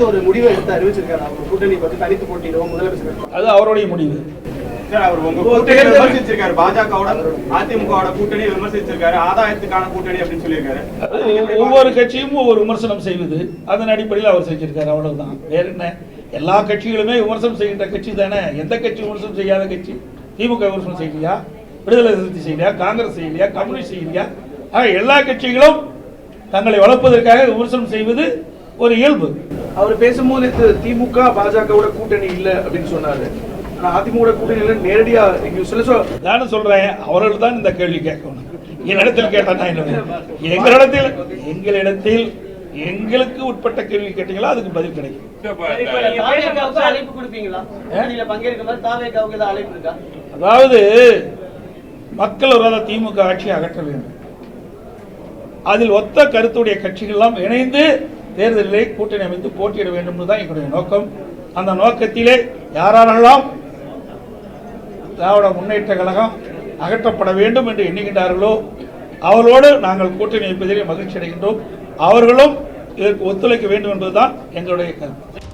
நேத்து ஒரு முடிவை எடுத்து அறிவிச்சிருக்காரு. அவர் கூட்டணி பத்தி தனித்து போட்டிடுவோம் முதலமைச்சர். அது அவருடைய முடிவு. அவர் உங்க கூட்டணியை விமர்சிச்சிருக்காரு. பாஜகவோட அதிமுகவோட விமர்சிச்சிருக்காரு. ஆதாயத்துக்கான கூட்டணி அப்படின்னு சொல்லியிருக்காரு. ஒவ்வொரு கட்சியும் ஒவ்வொரு விமர்சனம் செய்வது. அதன் அடிப்படையில் அவர் செஞ்சிருக்காரு அவ்வளவுதான். வேற என்ன? எல்லா கட்சிகளுமே விமர்சனம் செய்கின்ற கட்சி தானே? எந்த கட்சி விமர்சனம் செய்யாத கட்சி? திமுக விமர்சனம் செய்யலையா? விடுதலை சிறுத்தை செய்யலையா? காங்கிரஸ் செய்யலையா? கம்யூனிஸ்ட் செய்யலையா? ஆக எல்லா கட்சிகளும் தங்களை வளர்ப்பதற்காக விமர்சனம் செய்வது ஒரு இயல்பு. அவர் பேசும்போது நேத்து திமுக பாஜகவோட கூட்டணி இல்ல அப்படின்னு சொன்னாரு. அதிமுக கூட்டணி இல்ல நேரடியா இங்க சொல் நானும் சொல்றேன். அவர்கள் தான் இந்த கேள்வி கேட்கணும். என்னிடத்தில் கேட்டா நான் என்ன எங்களிடத்தில் எங்களிடத்தில் எங்களுக்கு உட்பட்ட கேள்வி கேட்டீங்களா? அதுக்கு பதில் கிடைக்கும். அழைப்பு கொடுப்பீங்களா பங்கேற்க மாதிரி தாவேக்காவுக்கு அழைப்பு இருக்கா அதாவது மக்கள் விரோத திமுக ஆட்சியை அகற்ற வேண்டும். அதில் ஒத்த கருத்துடைய கட்சிகள் எல்லாம் இணைந்து தேர்தலிலே கூட்டணி அமைத்து போட்டியிட வேண்டும் தான் எங்களுடைய நோக்கம். அந்த நோக்கத்திலே யாரெல்லாம் திராவிட முன்னேற்ற கழகம் அகற்றப்பட வேண்டும் என்று எண்ணுகின்றார்களோ அவர்களோடு நாங்கள் கூட்டணி வைப்பதிலே மகிழ்ச்சி அடைகின்றோம் அவர்களும் இதற்கு ஒத்துழைக்க வேண்டும் என்பதுதான் எங்களுடைய கருத்து.